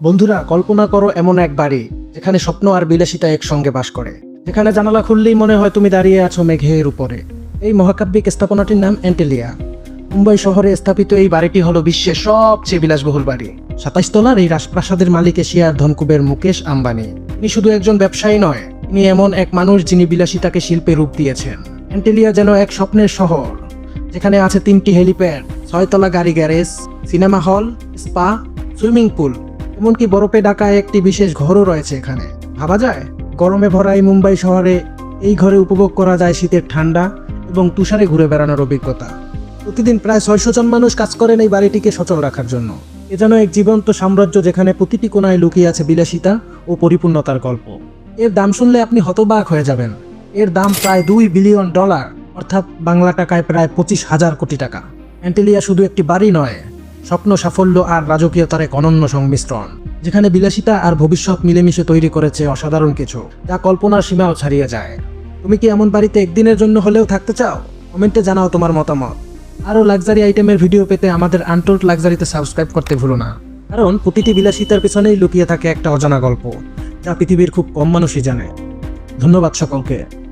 বন্ধুরা, কল্পনা করো এমন এক বাড়ি, যেখানে স্বপ্ন আর বিলাসিতা একসঙ্গে বাস করে। যেখানে জানালা খুললেই মনে হয় তুমি দাঁড়িয়ে আছো মেঘের উপরে। এই মহাকাব্যিক স্থাপনাটির নাম অ্যান্টেলিয়া মুম্বাই শহরে স্থাপিত এই বাড়িটি হলো বিশ্বের সবচেয়ে বিলাসবহুল বাড়ি। সাতাইশ তলার এই রাজপ্রাসাদের মালিক এশিয়ার ধনকুবের মুকেশ আম্বানি। তিনি শুধু একজন ব্যবসায়ী নয়, তিনি এমন এক মানুষ যিনি বিলাসিতাকে শিল্পে রূপ দিয়েছেন। অ্যান্টেলিয়া যেন এক স্বপ্নের শহর, যেখানে আছে তিনটি হেলিপ্যাড, ছয়তলা গাড়ি garage, cinema hall, spa, swimming pool. এমনকি বরফে ঢাকা একটি বিশেষ ঘরও রয়েছে এখানে। ভাবা যায়, গরমে ভরা এই মুম্বাই শহরে এই ঘরে উপভোগ করা যায় শীতের ঠান্ডা এবং তুষারে ঘুরে বেড়ানোর অভিজ্ঞতা। প্রতিদিন প্রায় ছয়শো জন মানুষ কাজ করেন এই বাড়িটিকে সচল রাখার জন্য। এ যেন এক জীবন্ত সাম্রাজ্য যেখানে প্রতিটি কোনায় লুকিয়ে আছে বিলাসিতা ও পরিপূর্ণতার গল্প। এর দাম শুনলে আপনি হতবাক হয়ে যাবেন। এর দাম প্রায় দুই বিলিয়ন ডলার, অর্থাৎ বাংলা টাকায় প্রায় পঁচিশ হাজার কোটি টাকা। অ্যান্টেলিয়া শুধু একটি বাড়ি নয় স্বপ্ন, সাফল্য আর রাজকীয়তার এক অনন্য সংমিশ্রণ, যেখানে বিলাসিতা আর ভবিষ্যৎ মিলেমিশে তৈরি করেছে অসাধারণ কিছু, যা কল্পনার সীমাও ছাড়িয়ে যায়। তুমি কি এমন বাড়িতে একদিনের জন্য হলেও থাকতে চাও? কমেন্টে জানাও তোমার মতামত। আরও লাক্সারি আইটেমের ভিডিও পেতে আমাদের আনটোল্ড লাক্সারিতে সাবস্ক্রাইব করতে ভুলো না। কারণ প্রতিটি বিলাসিতার পেছনেই লুকিয়ে থাকে একটা অজানা গল্প, যা পৃথিবীর খুব কম মানুষই জানে। ধন্যবাদ সকলকে।